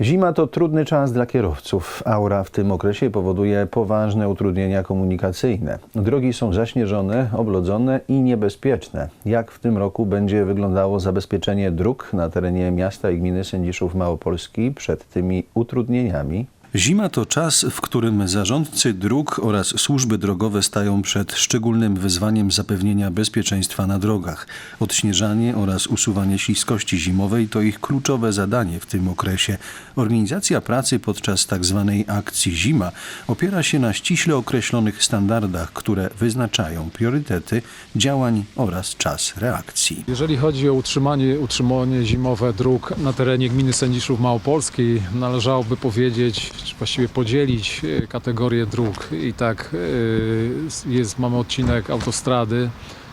Zima to trudny czas dla kierowców. Aura w tym okresie powoduje poważne utrudnienia komunikacyjne. Drogi są zaśnieżone, oblodzone i niebezpieczne. Jak w tym roku będzie wyglądało zabezpieczenie dróg na terenie miasta i gminy Sędziszów Małopolski przed tymi utrudnieniami? Zima to czas, w którym zarządcy dróg oraz służby drogowe stają przed szczególnym wyzwaniem zapewnienia bezpieczeństwa na drogach. Odśnieżanie oraz usuwanie śliskości zimowej to ich kluczowe zadanie w tym okresie. Organizacja pracy podczas tzw. akcji Zima opiera się na ściśle określonych standardach, które wyznaczają priorytety działań oraz czas reakcji. Jeżeli chodzi o utrzymanie, utrzymanie zimowe dróg na terenie gminy Sędziszów Małopolskiej, należałoby powiedzieć, właściwie podzielić e, kategorie dróg. I tak e, jest, mamy odcinek autostrady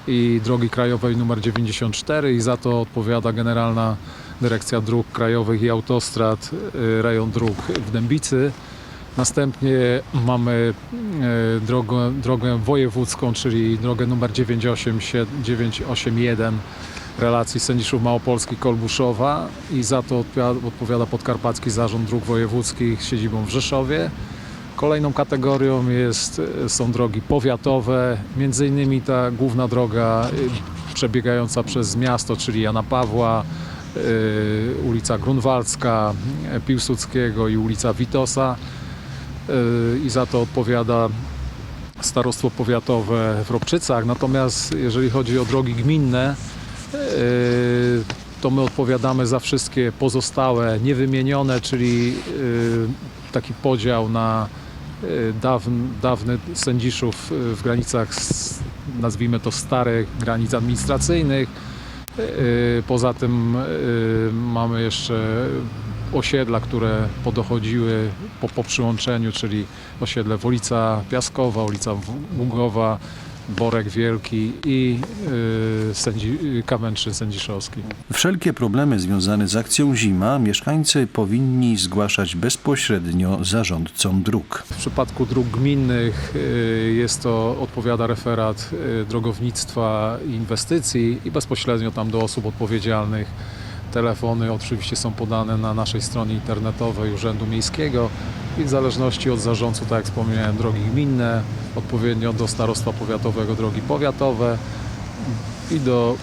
i drogi krajowej numer 94 i za to odpowiada Generalna Dyrekcja Dróg Krajowych i Autostrad, e, rejon dróg w Dębicy. Następnie mamy e, drogę, drogę wojewódzką, czyli drogę numer 98, 981 relacji Sędziszów Małopolski Kolbuszowa i za to odpowiada, Podkarpacki Zarząd Dróg Wojewódzkich siedzibą w Rzeszowie. Kolejną kategorią jest, są drogi powiatowe, między innymi ta główna droga y, przebiegająca przez miasto, czyli Jana Pawła, ulica Grunwaldzka, Piłsudskiego i ulica Witosa i za to odpowiada starostwo powiatowe w Robczycach. Natomiast jeżeli chodzi o drogi gminne, y, to my odpowiadamy za wszystkie pozostałe, niewymienione, czyli y, taki podział na y, dawny, dawny sędziszów y, w granicach, nazwijmy to starych granic administracyjnych. Y, Poza tym y, mamy jeszcze osiedla, które podochodziły po, po przyłączeniu, czyli osiedle Wolica Piaskowa, ulica Ługowa, Borek Wielki i y, sędzi, Sędziszowski. Wszelkie problemy związane z akcją Zima mieszkańcy powinni zgłaszać bezpośrednio zarządcom dróg. W przypadku dróg gminnych y, jest to, odpowiada referat y, drogownictwa i inwestycji i bezpośrednio tam do osób odpowiedzialnych. Telefony oczywiście są podane na naszej stronie internetowej Urzędu Miejskiego i w zależności od zarządcu, tak jak wspomniałem, drogi gminne, odpowiednio do starostwa powiatowego drogi powiatowe i do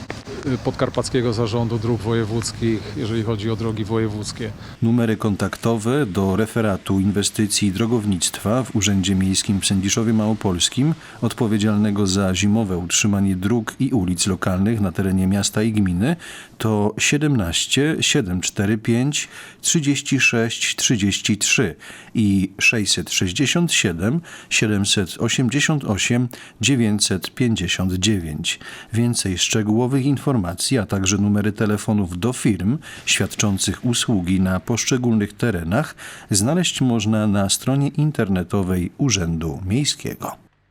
podkarpackiego zarządu dróg wojewódzkich, jeżeli chodzi o drogi wojewódzkie. Numery kontaktowe do referatu inwestycji i drogownictwa w Urzędzie Miejskim w Sędziszowie Małopolskim, odpowiedzialnego za zimowe utrzymanie dróg i ulic lokalnych na terenie miasta i gminy, to 17 745 36 33 i 667 788 959. Więcej szczegółowych informacji, a także numery telefonów do firm świadczących usługi na poszczególnych terenach znaleźć można na stronie internetowej Urzędu Miejskiego.